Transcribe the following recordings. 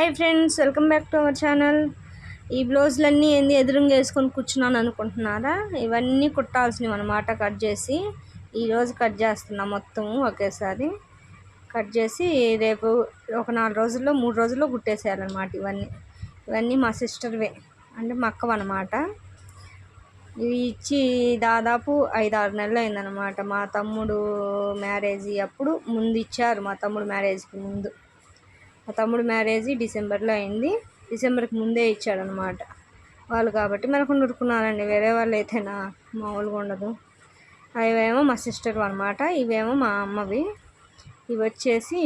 Hi friends welcome back to our channel. ఈ బ్లౌజులన్నీ ఏంది ఎదురుగా వేసుకొని కూర్చున్నాను అనుకుంటున్నారా? ఇవన్నీ కుట్టాల్సినవి అనమాట కట్ చేసి. ఈరోజు కట్ చేస్తున్నా మొత్తం ఒకేసారి. కట్ చేసి రేపు ఒక నాలుగు రోజుల్లో మూడు రోజుల్లో కుట్టేసేయాలన్నమాట ఇవన్నీ. ఇవన్నీ మా సిస్టర్వే అంటే మా అక్కవన్నమాట ఇవి ఇచ్చి దాదాపు ఐదు ఆరు నెలలు అయిందనమాట మా తమ్ముడు మ్యారేజ్ అప్పుడు ముందు ఇచ్చారు మా తమ్ముడు మ్యారేజ్కి ముందు. మా తమ్ముడు మ్యారేజ్ డిసెంబర్లో అయింది. డిసెంబర్కి ముందే ఇచ్చాడనమాట. వాళ్ళు కాబట్టి మనకు నురుకున్నారండి. వేరే వాళ్ళు అయితేనా మామూలుగా ఉండదు. అవేమో మా సిస్టర్ అనమాట ఇవేమో మా అమ్మవి. ఇవి వచ్చేసి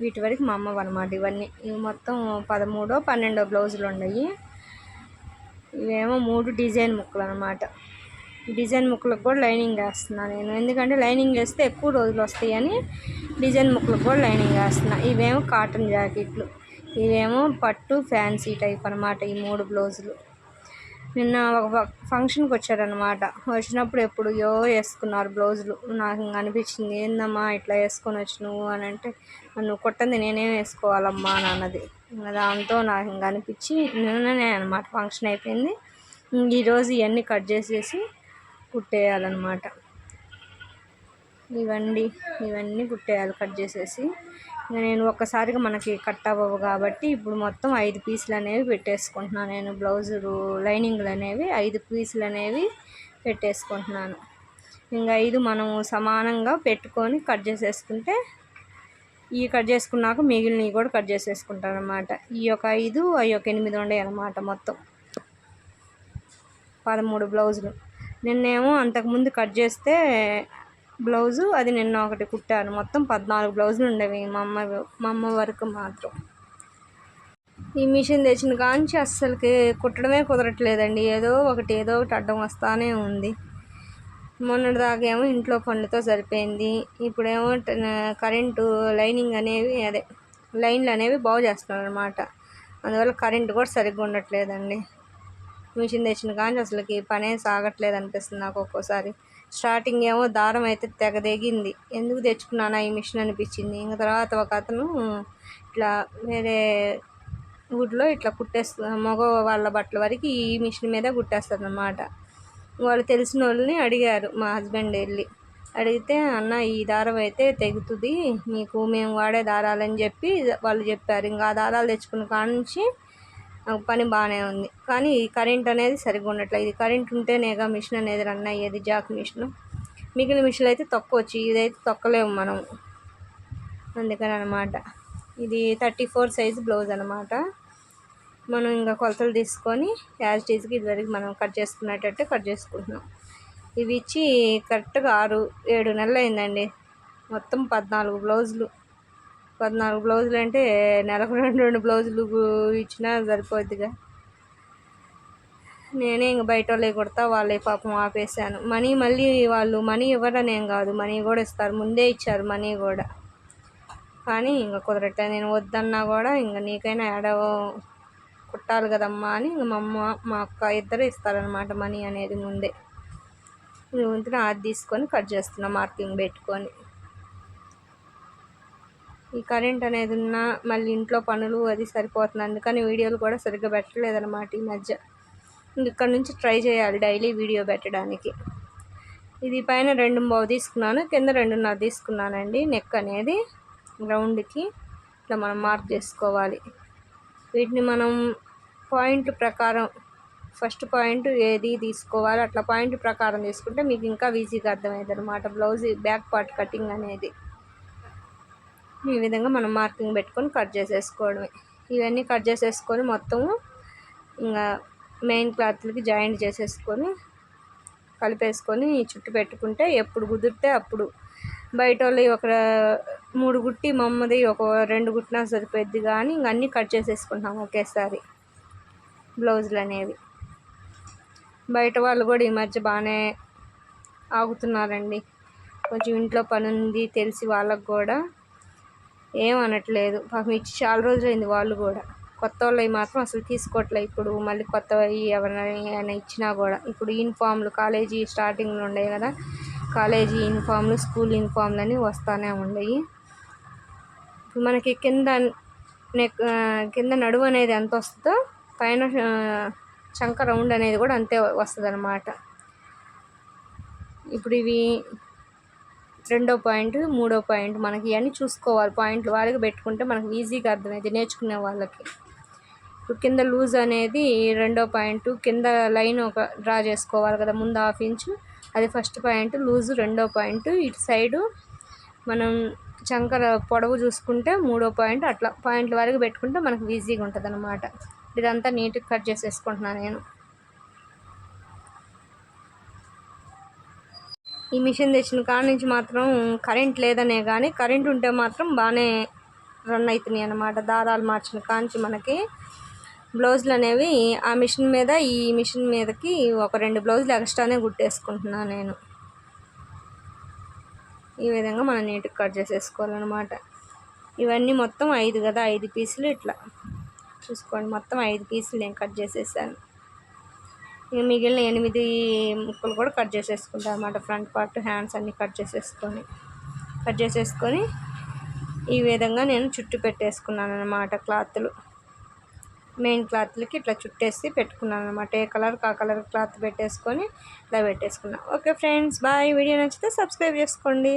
వీటి వరకు మా అమ్మవి అనమాట ఇవన్నీ. ఇవి మొత్తం పదమూడో పన్నెండో బ్లౌజులు ఉన్నాయి. ఇవేమో మూడు డిజైన్ ముక్కలు అనమాట డిజైన్ ముక్కలకు కూడా లైనింగ్ వేస్తున్నాను నేను. ఎందుకంటే లైనింగ్ వేస్తే ఎక్కువ రోజులు వస్తాయని డిజైన్ ముక్కలకు కూడా లైనింగ్ వేస్తున్నా. ఇవేమో కాటన్ జాకెట్లు ఇవేమో పట్టు ఫ్యాన్సీ టైప్ అనమాట ఈ మూడు బ్లౌజులు. నిన్న ఒక ఫంక్షన్కి వచ్చారనమాట వచ్చినప్పుడు ఎప్పుడు యో వేసుకున్నారు బ్లౌజులు. నాకు అనిపించింది ఏందమ్మా ఇట్లా వేసుకొని వచ్చి నువ్వు? అని అంటే నువ్వు కొట్టంది నేనేం వేసుకోవాలమ్మా అని అన్నది. దాంతో నాకు ఇంకా అనిపించి నిన్ననే అనమాట ఫంక్షన్ అయిపోయింది. ఈరోజు ఇవన్నీ కట్ చేసేసి కుట్టేయాలన్నమాట. ఇవన్నీ ఇవన్నీ కుట్టేయాలి కట్ చేసేసి. నేను ఒక్కసారిగా మనకి కట్ అవ్వవు కాబట్టి ఇప్పుడు మొత్తం ఐదు పీసులు అనేవి పెట్టేసుకుంటున్నాను నేను. బ్లౌజులు లైనింగ్లు అనేవి ఐదు పీసులు అనేవి పెట్టేసుకుంటున్నాను. ఇంకా ఐదు మనం సమానంగా పెట్టుకొని కట్ చేసేసుకుంటే ఈ కట్ చేసుకున్నాక మిగిలినవి కూడా కట్ చేసేసుకుంటాను అనమాట ఈ యొక్క ఐదు అవి ఒక ఎనిమిది ఉండే అనమాట మొత్తం. పదమూడు బ్లౌజులు. నిన్నేమో అంతకుముందు కట్ చేస్తే బ్లౌజు అది నిన్న ఒకటి కుట్టాను. మొత్తం పద్నాలుగు బ్లౌజులు ఉండేవి మా అమ్మ మా అమ్మ వరకు మాత్రం. ఈ మిషన్ తెచ్చిన కాంచి అస్సలకి కుట్టడమే కుదరట్లేదండి. ఏదో ఒకటి ఏదో ఒకటి అడ్డం వస్తానే ఉంది. మొన్నటిదాకేమో ఇంట్లో పనులతో సరిపోయింది. ఇప్పుడేమో కరెంటు లైనింగ్ అనేవి అదే లైన్లు అనేవి బాగు చేస్తున్నారు అనమాట అందువల్ల కరెంటు కూడా సరిగ్గా ఉండట్లేదండి. మిషన్ తెచ్చిన కానీ అసలుకి పనే సాగట్లేదు అనిపిస్తుంది నాకు ఒక్కోసారి. స్టార్టింగ్ ఏమో దారం అయితే తెగ తెగింది ఎందుకు తెచ్చుకున్నానా ఈ మిషన్ అనిపించింది. ఇంకా తర్వాత ఒక అతను ఇట్లా వేరే ఊళ్ళో ఇట్లా కుట్టేస్తా మగ వాళ్ళ బట్టల వరకు ఈ మిషన్ మీద కుట్టేస్తారనమాట వాళ్ళు తెలిసిన వాళ్ళని అడిగారు మా హస్బెండ్ వెళ్ళి. అడిగితే అన్న ఈ దారం అయితే తెగుతుంది. మీకు మేము వాడే దారాలని చెప్పి వాళ్ళు చెప్పారు. ఇంకా ఆ దారాలు తెచ్చుకున్న కాడ నుంచి పని బాగానే ఉంది. కానీ ఈ కరెంట్ అనేది సరిగ్గా ఉండట్లేదు. ఇది కరెంట్ ఉంటేనేగా మిషన్ అనేది రన్ అయ్యేది జాక్ మిషన్. మిగిలిన మిషన్లు అయితే తొక్కొచ్చు ఇదైతే తొక్కలేము మనం. అందుకని అనమాట ఇది థర్టీ ఫోర్ సైజ్ బ్లౌజ్ అనమాట. మనం ఇంకా కొలతలు తీసుకొని యాజ్ టీజ్కి ఇదివరకు మనం కట్ చేసుకునేటట్టు కట్ చేసుకుంటున్నాం. ఇవి ఇచ్చి కరెక్ట్గా ఆరు ఏడు నెలలు అయిందండి. మొత్తం పద్నాలుగు బ్లౌజులు. పద్నాలుగు బ్లౌజులు అంటే నెలకు రెండు రెండు బ్లౌజులు ఇచ్చినా సరిపోద్దిగా. నేనే ఇంక బయట వాళ్ళే కొడతా వాళ్ళే పాపం ఆపేసాను మనీ మళ్ళీ వాళ్ళు మనీ ఇవ్వడం ఏం కాదు మనీ కూడా ఇస్తారు. ముందే ఇచ్చారు మనీ కూడా. కానీ ఇంకా కుదరట నేను వద్దన్నా కూడా ఇంక నీకైనా ఏడ కుట్టాలి కదమ్మా అని ఇంక మా అమ్మ మా అక్క ఇద్దరు ఇస్తారనమాట మనీ అనేది ముందే. వంతున అది తీసుకొని కట్ చేస్తున్నా మార్కింగ్ పెట్టుకొని. ఈ కరెంట్ అనేది ఉన్నా మళ్ళీ ఇంట్లో పనులు అది సరిపోతుంది. అందుకని వీడియోలు కూడా సరిగ్గా పెట్టలేదన్నమాట ఈ మధ్య. ఇక్కడ నుంచి ట్రై చేయాలి డైలీ వీడియో పెట్టడానికి. ఇది పైన రెండు బావు తీసుకున్నాను కింద రెండున్నర తీసుకున్నానండి. నెక్ అనేది గ్రౌండ్కి ఇట్లా మనం మార్క్ చేసుకోవాలి. వీటిని మనం పాయింట్ ప్రకారం ఫస్ట్ పాయింట్ ఏది తీసుకోవాలి అట్లా పాయింట్ ప్రకారం తీసుకుంటే మీకు ఇంకా ఈజీగా అర్థమవుతుంది అనమాట బ్లౌజ్ బ్యాక్ పార్ట్ కటింగ్ అనేది. ఈ విధంగా మనం మార్కింగ్ పెట్టుకొని కట్ చేసేసుకోవడమే. ఇవన్నీ కట్ చేసేసుకొని మొత్తము ఇంకా మెయిన్ క్లాత్లకి జాయింట్ చేసేసుకొని కలిపేసుకొని చుట్టు పెట్టుకుంటే ఎప్పుడు కుదిరితే అప్పుడు. బయట వాళ్ళు ఒక మూడు గుట్టి మమ్మది ఒక రెండు గుట్టినా సరిపోద్ది కానీ ఇంక అన్నీ కట్ చేసేసుకుంటాం ఒకేసారి. బ్లౌజులు అనేవి. బయట వాళ్ళు కూడా ఈ మధ్య బాగానే ఆగుతున్నారండి. కొంచెం ఇంట్లో పని ఉంది తెలిసి వాళ్ళకు కూడా ఏమనట్లేదు పాపం ఇచ్చి చాలా రోజులైంది వాళ్ళు కూడా. కొత్త వాళ్ళవి మాత్రం అసలు తీసుకోవట్లే ఇప్పుడు. మళ్ళీ కొత్తవి ఎవరైనా ఇచ్చినా కూడా. ఇప్పుడు యూనిఫామ్లు కాలేజీ స్టార్టింగ్లో ఉండేవి కదా. కాలేజీ యూనిఫామ్లు స్కూల్ యూనిఫామ్లు అని వస్తూనే ఉండేవి ఇప్పుడు మనకి కింద నెక్ కింద నడువు అనేది ఎంత వస్తుందో పైన చంక రౌండ్ అనేది కూడా అంతే వస్తుంది అనమాట ఇప్పుడు ఇవి రెండో పాయింట్ మూడో పాయింట్ మనకి ఇవన్నీ చూసుకోవాలి. పాయింట్లు వారికి పెట్టుకుంటే మనకు ఈజీగా అర్థమైంది నేర్చుకునే వాళ్ళకి. ఇప్పుడు కింద లూజ్ అనేది రెండో పాయింట్ కింద లైన్ ఒక డ్రా చేసుకోవాలి కదా ముందు హాఫ్ ఇంచ్. అది ఫస్ట్ పాయింట్ లూజు రెండో పాయింట్. ఇటు సైడు మనం చంకర పొడవు చూసుకుంటే మూడో పాయింట్ అట్లా. పాయింట్ల వరకు పెట్టుకుంటే మనకు ఈజీగా ఉంటుంది అనమాట ఇదంతా నీట్గా కట్ చేసేసుకుంటున్నాను నేను. ఈ మిషన్ తెచ్చిన కాడ నుంచి మాత్రం కరెంట్ లేదనే కానీ కరెంట్ ఉంటే మాత్రం బాగానే రన్ అవుతున్నాయి అన్నమాట. దారాలు మార్చిన కాంచి మనకి బ్లౌజులు అనేవి ఆ మిషన్ మీద ఈ మిషన్ మీదకి ఒక రెండు బ్లౌజులు ఎక్స్ట్రానే కుట్టేసుకుంటున్నాను నేను. ఈ విధంగా మనం నీట్గా కట్ చేసేసుకోవాలన్నమాట. ఇవన్నీ మొత్తం ఐదు కదా ఐదు పీసులు ఇట్లా. చూసుకోండి మొత్తం ఐదు పీసులు నేను కట్ చేసేసాను. మిగిలిన ఎనిమిది ముక్కలు కూడా కట్ చేసేసుకుంటాను అనమాట ఫ్రంట్ పార్ట్ హ్యాండ్స్ అన్నీ కట్ చేసేసుకొని కట్ చేసేసుకొని ఈ విధంగా నేను చుట్టు పెట్టేసుకున్నాను అనమాట క్లాత్లు. మెయిన్ క్లాత్లకి ఇట్లా చుట్టేసి పెట్టుకున్నాను అనమాట ఏ కలర్ ఆ కలర్ క్లాత్ పెట్టేసుకొని ఇలా పెట్టేసుకున్నాను ఓకే ఫ్రెండ్స్ బాయ్. వీడియో నచ్చితే సబ్స్క్రైబ్ చేసుకోండి.